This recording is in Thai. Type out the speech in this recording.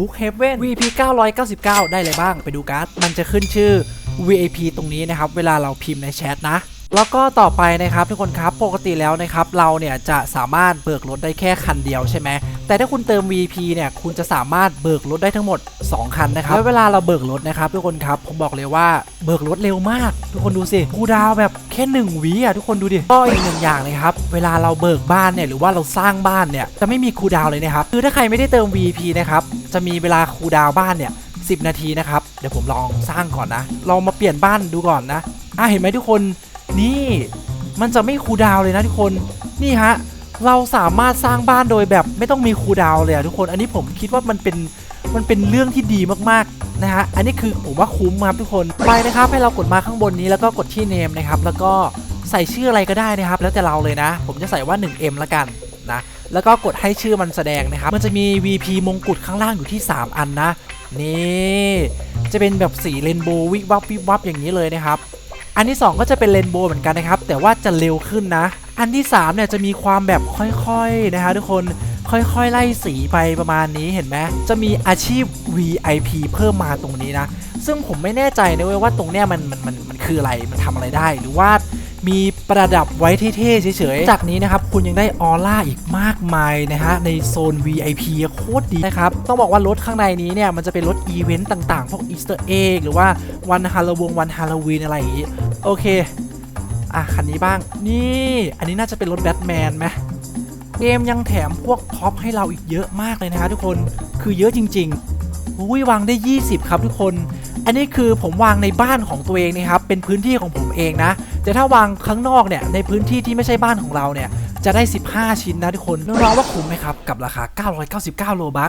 บุ๊กเฮเว่น VP 999 ได้เลยบ้างไปดูการ์ดมันจะขึ้นชื่อ VIP ตรงนี้นะครับ เวลาเราพิมพ์ในแชทนะแล้วก็ต่อไปนะครับทุกคนครับปกติแล้วนะครับเราเนี่ยจะสามารถเบิกรถได้แค่คันเดียวใช่ไหมแต่ถ้าคุณเติม VP เนี่ยคุณจะสามารถเบิกรถได้ทั้งหมด 2 คันนะครับแล้วเวลาเราเบิกรถนะครับทุกคนครับผมบอกเลยว่าเบิกรถเร็วมาก ทุกคนดูสิคูดาวแบบแค่1วิอะทุกคนดูดิก็อีกหนึ่งอย่างนะครับเวลาเราเบิกบ้านเนี่ยหรือว่าเราสร้างบ้านเนี่ยจะไม่มีคูดาวเลยนะครับคือถ้าใครไม่ได้เติม VP นะครับ จะมีเวลาคูดาวบ้านเนี่ย10 นาทีนะครับ เดี๋ยวผมลองสร้างก่อนนะลองมาเปลี่ยนบ้านดูก่อนนะ อะเห็นไหมทุกคน นี่มันจะไม่คูดาวเลยนะทุกคน นี่ฮะ เราสามารถสร้างบ้านโดยแบบไม่ต้องมีคูดาวเลยอะทุกคน อันนี้ผมคิดว่ามันเป็นมันเป็นเรื่องที่ดีมากๆนะฮะ อันนี้คือผมว่าคุ้มครับทุกคน ไปนะครับให้เรากดมาข้างบนนี้แล้วก็กดที่เนมนะครับ แล้วก็ใส่ชื่ออะไรก็ได้นะครับ แล้วแต่เราเลยนะ ผมจะใส่ว่า 1M ละกัน นะ แล้วก็กดให้ชื่อมันแสดงนะครับ มันจะมี VP มงกุฎข้างล่างอยู่ที่ 3 อันนะ นี่จะเป็นแบบสีเรนโบว์วิบวับวิบวับอย่างนี้เลยนะครับ อันที่ 2 ก็จะเป็นเรนโบว์เหมือนกันนะครับ แต่ว่าจะเร็วขึ้นนะ อันที่3เนี่ยจะมีความแบบค่อยๆนะฮะทุกคนค่อยๆ ไล่สีไปประมาณนี้เห็นไหมจะมีอาชีพ VIP เพิ่มมาตรงนี้นะ ซึ่งผมไม่แน่ใจนะเว้ยว่าตรงเนี้ยมันมันมันมันคืออะไร มันทำอะไรได้ หรือว่า มีประดับไว้เท่ๆเฉยๆ จากนี้นะครับคุณยังได้ออร่าอีกมากมายนะฮะในโซน VIP โคตรดีนะครับ ต้องบอกว่ารถข้างในนี้เนี่ย มันจะเป็นรถอีเวนต์ต่างๆ พวกอีสเตอร์เอ็กหรือว่าวันฮาโลวงวันฮาโลวีนอะไรอย่างงี้ โอเค อะ คันนี้บ้าง นี่ อันนี้น่าจะเป็นรถแบทแมนไหมเกมยังแถมพวกท็อปให้เราอีกเยอะมากเลยนะฮะทุกคนคือเยอะจริงๆอุ้ยวางได้ 20 ครับทุกคน อันนี้คือผมวางในบ้านของตัวเองนะครับเป็นพื้นที่ของผมเองนะ แต่ถ้าวางข้างนอกเนี่ยในพื้นที่ที่ไม่ใช่บ้านของเราเนี่ยจะได้ 15 ชิ้นนะทุกคนน้องๆว่าคุ้มไหมครับ กับราคา 999 โลบัค